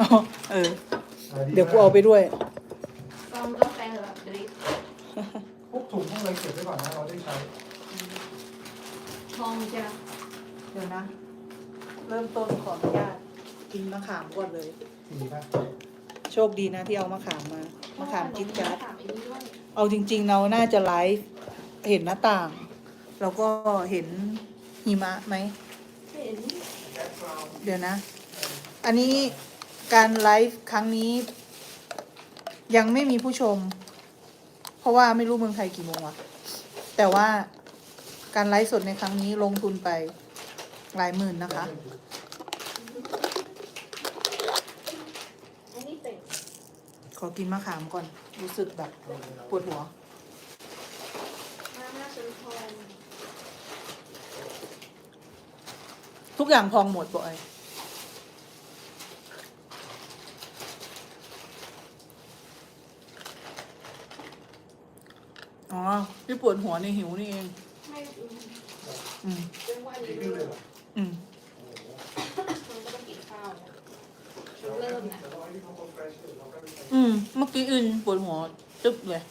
อ๋อเออ เดี๋ยวกูเอาไปด้วยซองกาแฟแบบดริปพวกถุงพวกอะไรเก็บไว้ก่อนนะเราได้ใช้ทองจะเดี๋ยวนะ เริ่มต้นขออนุญาตกินมะขามก่อนเลย ดีป่ะโชคดีนะที่เอามะขามมา มะขามจิ๊ดจ๊าดมะขามอันนี้ด้วยเอาจริง ๆ เราน่าจะไลฟ์เห็นหน้าต่าง แล้วก็เห็นหิมะไหม เห็นแบ็คกราวด์เดี๋ยวนะ อันนี้ การไลฟ์ครั้งนี้ ยังไม่มีผู้ชม เพราะว่าไม่รู้เมืองไทยกี่โมงอะแต่ว่าการไลฟ์สดในครั้งนี้ลงทุนไปหลายหมื่นนะคะ ขอกินมะขามก่อน รู้สึกแบบปวดหัว ทุกอย่างพองหมดบ่อย อ๋อที่ปวดหัวในหิวนี่เอง ไม่อืมอืมเป็นวันรีนี้วิวเลยเหรออืมมันก็ต้องกินข้าวนะเริ่มนะเดี๋ยวเราให้พี่เขาคนเฟรชเราก็ไปใช้อืมเมื่อกี้อื่นปวดหัวจึ๊บเลย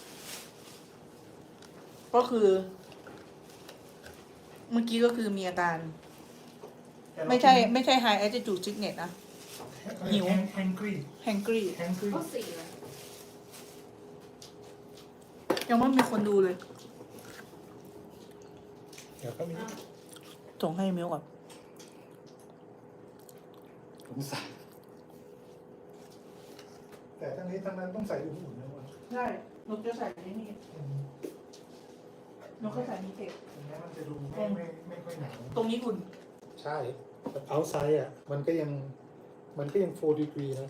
ก็คือ เมื่อกี้ก็คือมีอาการ ไม่ใช่ ไม่ใช่ high altitude sickness นะ หิวแฮงกี้ hungry แฮงกี้ก็สี่เลย ยังไม่มีคนดูเลย เดี๋ยวก็มีส่งให้มิวก่อนสงสัยแต่ทั้งนี้ทั้งนั้นต้องใส่อุ่นๆนะวันใช่นกจะใส่ในนี่นกก็ใส่นี่เก็บถึงแม้มันจะดูไม่ไม่ไม่ค่อยหนาวตรงนี้อุ่น ใช่แต่เอาไซด์อะ มันก็ยัง มันก็ยัง 4 degree นะ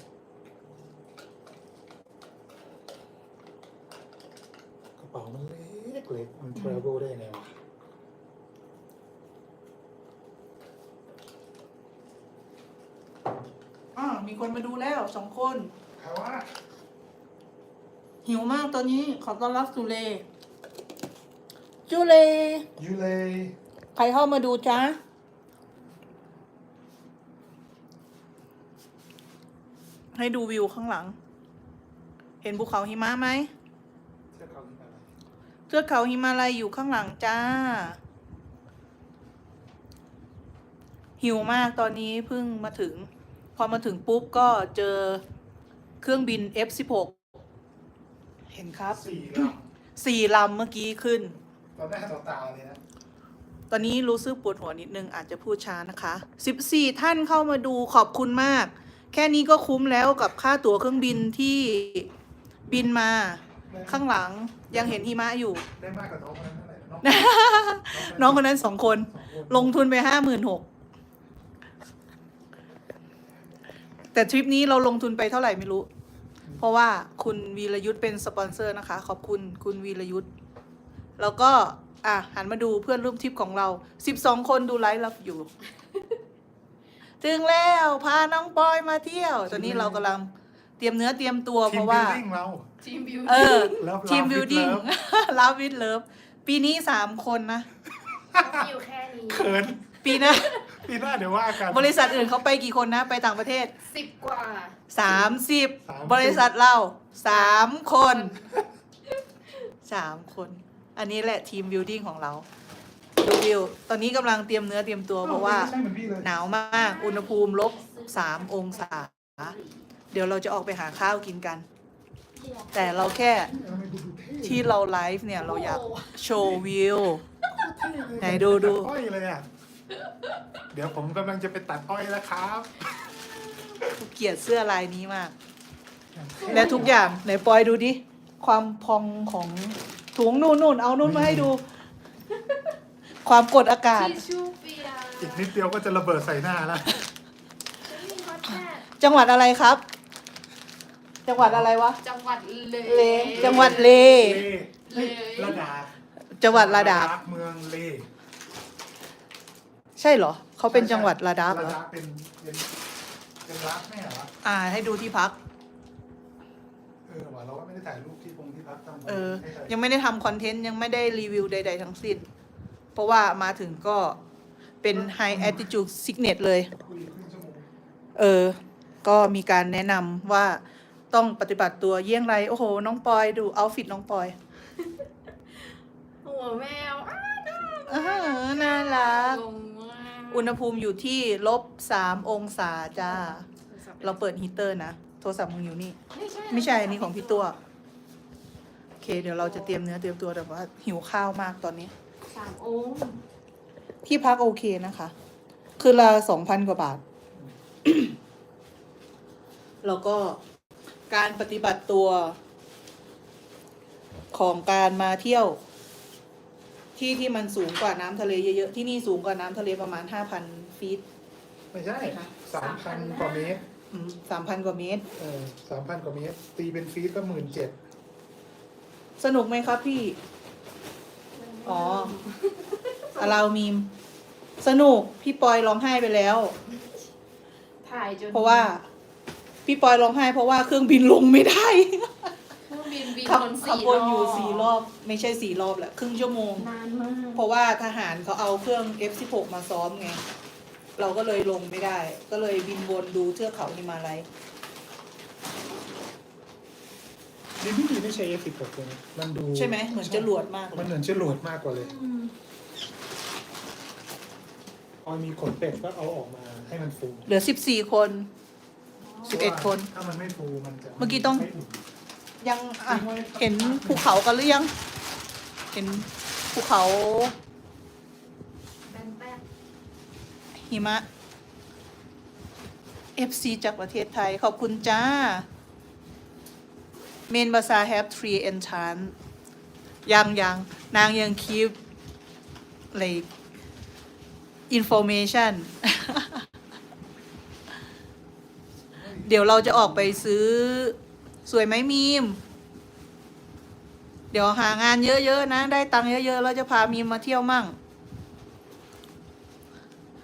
กระ เป๋ามันเล็กเล็กมัน travel ได้ไงวะอ่ามีคนมาดูแล้วสองคนใครวะหิวมากตอนนี้ขอต้อนรับสุเลจูเล ยูเลใครเข้ามาดูจ้าให้ดูวิวข้างหลัง เห็นภูเขาหิมะไหม เสื้อเขาที่อะไร เทือกเขาหิมาลัยอยู่ข้างหลังจ้า หิวมากตอนนี้เพิ่งมาถึง พอมาถึงปุ๊บก็เจอเครื่องบิน F16 เห็นครับสี่ลสี่ลำเมื่อกี้ขึ้นำตอนหน้าต่อตาเลยนะตอนนี้รู้สึกปวดหัวนิดนึงอาจจะพูดช้านะคะ 14 ท่านเข้ามาดูขอบคุณมาก แค่นี้ก็คุ้มแล้วกับค่าตั๋วเครื่องบินที่บินมา ข้างหลัง ยังเห็นหิมะอยู่ ได้มากกว่าน้องคนนั้นเท่าไหร่น้องน้องคนนั้นสองคนสองคน ลงทุนไปห้าหมื่นหกแต่ทริปนี้เราลงทุนไปเท่าไหร่ไม่รู้ เพราะว่าคุณวีรยุทธ์เป็นสปอนเซอร์นะคะ ขอบคุณคุณวีรยุทธ์แล้วก็อะหันมาดูเพื่อนร่วมทริปของเราสิบสองคนดูไลฟ์เราอยู่ ถึงแล้วพาน้องปอยมาเที่ยว ตอนนี้เรากำลังเตรียมเนื้อเตรียมตัวทีเพมราะบิว่าลดิ้งเรา ทีมบิวเออ Love ทีม Love บิ with วดิ้ง Love ลาวิดเลิฟ ปีนี้สามคนนะ อยู่แค่นี้เขินปีหน้า ปีหน้าเดี๋ยวว่ากัน บริษัทอื่นเขาไปกี่คนนะ ไปต่างประเทศ สิบกว่าสามสิบ30 บริษัทเราสามคนสามคน อันนี้แหละทีมบิวดิ้งของเราดูวิว ตอนนี้กำลังเตรียมเนื้อเตรียมตัวเพราะว่าใช่เหมือนพี่เลยหนาวมาก อุณหภูมิลบสามองศา เดี๋ยวเราจะออกไปหาข้าวกินกัน แต่เราแค่ทำไมดูดูเท่ที่เราไลฟ์เนี่ยเราอยากโอ้โหโชว์วิวเท่เลยไหนดูดู ตัอ้อยเลยอะ เดี๋ยวผมกำลังจะไปตัดอ้อยแล้วครับเกลียดเสื้อลายนี้มาก และทุกอย่างไหนปอยดูดิ ความพองของถุงนู่นนู่นเอานู่นมาให้ดู ความกดอากาศ ทิชชู่เปียอีกนิดเดียวก็จะระเบิดใส่หน้าแล้วฉันมีฮอตแท็กจังหวัดอะไรครับ จังหวัดอะไรวะ จังหวัดเลเลจังหวัดเลเฮ้ยระดาจังหวัดระดาบเมืองเลใช่เหรอ เขาเป็นจังหวัดระดับเหรระอ ดาเป็นเป็นเป็นรักแม่เหรออ่า ให้ดูที่พัก เออว่ะเราก็ไม่ได้ถ่ายรูปที่พงที่พักทำเออ ให้ถ่ายังไม่ได้ทำคอนเทนต์ยังไม่ได้รีวิวใด ๆ ทั้งสิ้น เพราะว่ามาถึงก็เป็น high altitude sickness เลย คุยครึ่งชั่วโมงเออ ก็ก็มีการแนะนำว่า ต้องปฏิบัติตัวเยี่ยงไร โอ้โห น้องปอยดูเอาฟิตน้องปอยหัวแมวอ้าเออน่ารัก งงมากอุณหภูมิอยู่ที่ลบสามองศาจ้า เราเปิดฮีตเตอร์นะ โทรศัพท์มึงอยู่นี่ไม่ใช่ไม่ใช่อันนี้ของพี่ตัว โอเค เดี๋ยวเราจะเตรียมเนื้อเตรียมตัวแต่ว่าหิวข้าวมากตอนนี้ สามองค์ที่พักโอเคนะคะ คือละสองพันกว่าบาท แล้วก็ การปฏิบัติตัว ของการมาเที่ยว ที่ที่มันสูงกว่าน้ำทะเลเยอะๆที่นี่สูงกว่าน้ำทะเลประมาณห้าพันฟีต ไม่ใช่สามพันกว่าเมตรสามพันกว่าเมตร เออสามพันกว่าเมตร ตีเป็นฟีตก็หมื่นเจ็ดสนุกไหมครับพี่ อ๋ออารามีม สนุกพี่ปอยร้องไห้ไปแล้ว ถ่ายจนเพราะว่า พี่ปอยร้องไห้เพราะว่าเครื่องบินลงไม่ได้เครื่องบินบินขับวนขับสี่วนอยู่สี่รอบ ไม่ใช่สี่รอบแหละครึ่งชั่วโมง นานมาก เพราะว่าทหารเขาเอาเครื่อง F16 มาซ้อมไง เราก็เลยลงไม่ได้ ก็เลยบินวนดูเทือกเขาหิมาลัยดิพี่ดีไม่ใช่ F16 เลยนะมันดูใช่ไหมเหมือนจรวดมากเลมันยเหมือนจรวดมากกว่าเลยอืมพอมีขนเป็ดก็เอาออกมาให้มันฟู เหลือสิบสี่คน สิบเอ็ดคน ถ้ามันไม่ฟูมันจะเมื่อกี้ต้องไอุ่นยังอะเห็นภูเขากันหรือยัง เห็นภูเขาแป้นแป้นหิมะ FC จากประเทศไทย ขอบคุณจ้า เมนบาซา have three enchant ยังยังนางยังคีบ like information เดี๋ยวเราจะออกไปซื้อสวยไหมมีม เดี๋ยวหางานเยอะๆนะ ได้ตังค์เยอะๆเราจะพามีมมาเที่ยวมั่ง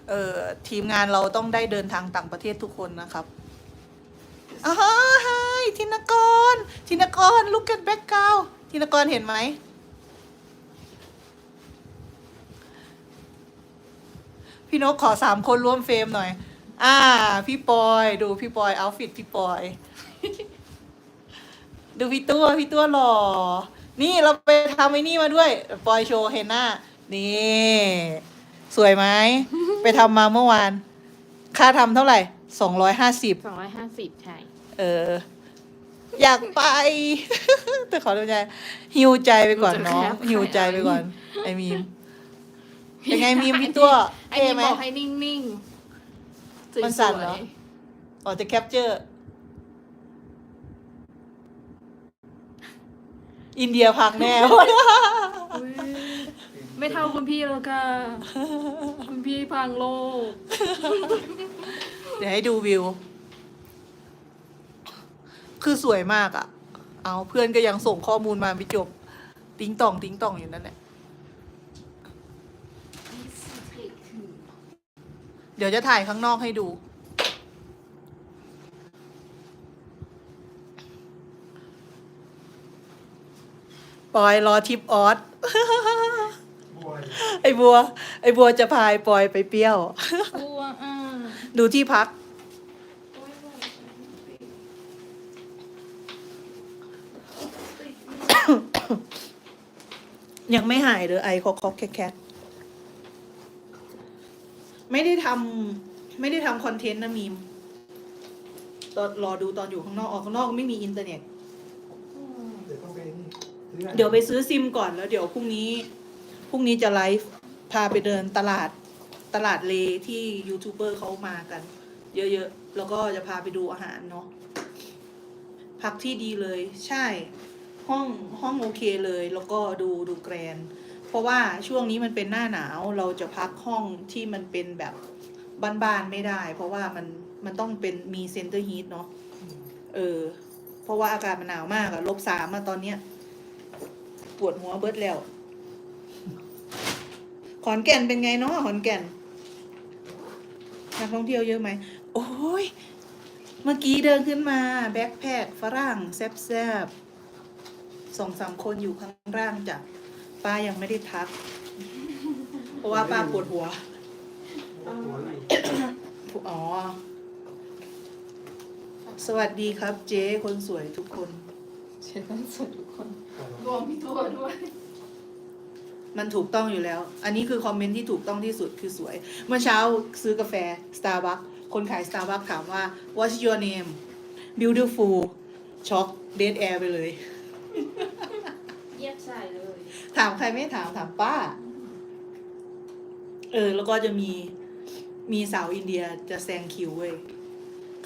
เอ่อทีมงานเราต้องได้เดินทางต่างประเทศทุกคนนะครับอ้าวไฮธินกรธินกร look at background ธินกรเห็นไหมพี่นกขอสามคนร่วมเฟรมหน่อย อ่า พี่ปอย ดูพี่ปอยเอาฟิตพี่ปอย ดูพี่ตัวพี่ตัวหล่อ นี่เราไปทำไอ้นี่มาด้วย ปอยโชว์เห็นหน้านี่ สวยไหม ไปทำมาเมื่อวาน ค่าทำเท่าไหร่สองร้อยห้าสิบ สองร้อยห้าสิบใช่ เออ อยากไป แต่ขอดูใจ หิวใจไปก่อนน้องหิวใจไปก่อน ไอ้มีมเป็นไงมีมพี่ตัวไอ้เท่นี่ไหม บอกให้นิ่งๆ มันสั่นเหรอสวยอ๋อจะแคปเจอร์อินเดียพักแน่ๆอุ๊ยไม่เท่าคุณพี่แล้วค่ะ คุณพี่พังโลก เดี๋ยวให้ดูวิว คือสวยมากอะ่ะ เอาเพื่อนก็ยังส่งข้อมูลมาไม่จบ ติ้งต่อง ติ้งต่องอยู่นั่นแหละ เดี๋ยวจะถ่ายข้างนอกให้ดู ปอยรอทิปออสบวยไอบัว ไอบัวจะพายปอยไปเปรี้ยวกลัวอะดูที่พัก ยังไม่หายเลยไอคอกคอกแคกแคกไม่ได้ ทำไม่ได้ทำคอนเทนต์นะมีมตอนรอดูตอนอยู่ข้างนอกออกข้างนอกไม่มีอินเทอร์เน็ต เดี๋ยวต้องไปนี่ซื้อเดี๋ยวไปซื้อซิมก่อนแล้วเดี๋ยวพรุ่งนี้พรุ่งนี้จะไลฟ์พาไปเดินตลาดตลาดเลที่ยูทูบเบอร์เขามากัน เยอะๆ แล้วก็จะพาไปดูอาหารเนาะพักที่ดีเลย ใช่ ห้องห้องโอเคเลย แล้วก็ดูดูแกรนด์เพราะว่าช่วงนี้มันเป็นหน้าหนาวเราจะพักห้องที่มันเป็นแบบ บ้านๆไม่ได้ เพราะว่ามันมันต้องเป็นมีเซนเตอร์ฮีทเนาะเออ เพราะว่าอากาศมันหนาวมากอะลบสามอะตอนเนี้ย ปวดหัวเบิดแล้ว ขอนแก่นเป็นไงเนาะขอนแก่นนักท่องเที่ยวเยอะไหม โอ้ย เมื่อกี้เดินขึ้นมาแบ็คแพคฝรั่งแซบๆสองสามคนอยู่ข้างล่างจ้ะป้ายังไม่ได้ทัก เพราะว่าป้าปวดหัว อ๋อ สวัสดีครับเจ๊คนสวยทุกคน เช็ดต้องสวยทุกคนเอารวมพี่ตัวด้วย มันถูกต้องอยู่แล้ว อันนี้คือคอมเมนต์ที่ถูกต้องที่สุดคือสวย เมื่อเช้าซื้อกาแฟ Starbucks คนขาย Starbucks ถามว่า what's your name beautiful ช็อกเดดแอร์ไปเลย เยียบใส่เลย ถามใครไม่ถามถามป้า เออ แล้วก็จะมี มีสาวอินเดียจะแซงคิวเว้ย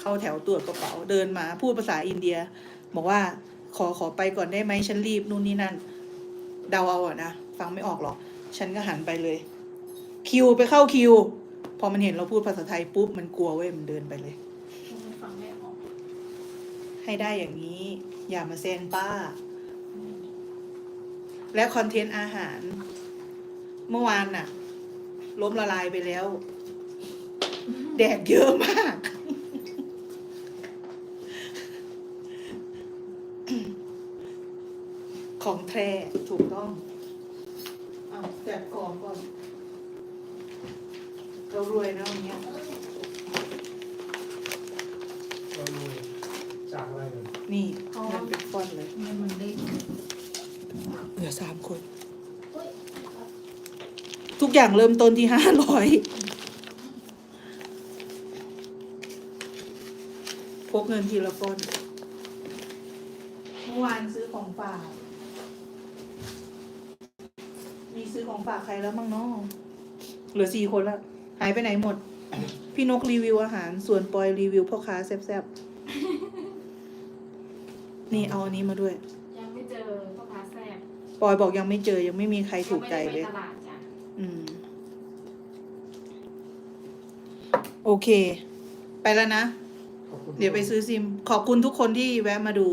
เข้าแถวตรวจกระเป๋าเดินมาพูดภาษาอินเดีย บอกว่าขอขอไปก่อนได้ไหมฉันรีบนู่นนี่นั่น เดาเอาอะนะฟังไม่ออกหรอก ฉันก็หันไปเลย คิวไปเข้าคิว พอมันเห็นเราพูดภาษาไทยปุ๊บมันกลัวเว้ยมันเดินไปเลย ฟังไม่ออกให้ได้อย่างนี้ อย่ามาแซงป้า และคอนเทนต์อาหาร เมื่อวานน่ะ ล้มละลายไปแล้ว แดกเยอะมาก ของแท้ถูกต้องเอาแจกกล่องก่อน เรารวยนะวันเนี้ยเราดูจากอะไรกันนี่เงินเป็นฟอนต์เลยมันมันเด้งเหลือสามคน ทุกอย่างเริ่มต้นที่ห้าร้อยพก เงินทีละก้อนเมื่อวานซื้อของฝาก มีซื้อของฝากใครแล้วมั้งเนาะเหลือสี่คนละ หายไปไหนหมด พี่นกรีวิวอาหาร ส่วนปอยรีวิวพ่อค้าแซ่บๆ นี่เอาอันนี้มาด้วย ยังไม่เจอพ่อค้าแซ่บปอยบอกยังไม่เจอยังไม่มีใครถูกใจเลยงไม่ได้ไปตลาดจ้ะอืม โอเค ไปแล้วนะขอบคุณ เดี๋ยวไปซื้อซิม ขอบคุณทุกคนที่แวะมาดู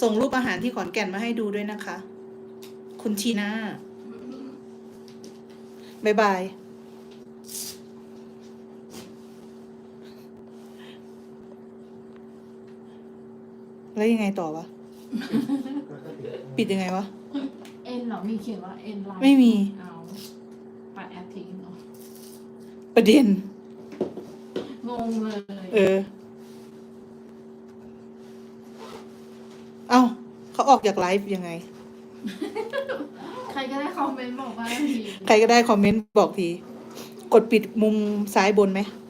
ส่งรูปอาหารที่ขอนแก่นมาให้ดูด้วยนะคะ คุณทีน่าบายบาย แล้วยังไงต่อวะ ปิดยังไงวะ เอ็นเหรอ มีเขียนว่าเอ็นไลน์ไม่มี เอาปัดแอปทิ้งเหรอ ประเด็น งงเลยเออ เอ้าเขาออกจากไลฟ์ยังไง ใครก็ได้คอมเมนต์บอกว่าที ใครก็ได้คอมเมนต์บอกที กดปิดมุมซ้ายบนไหมอ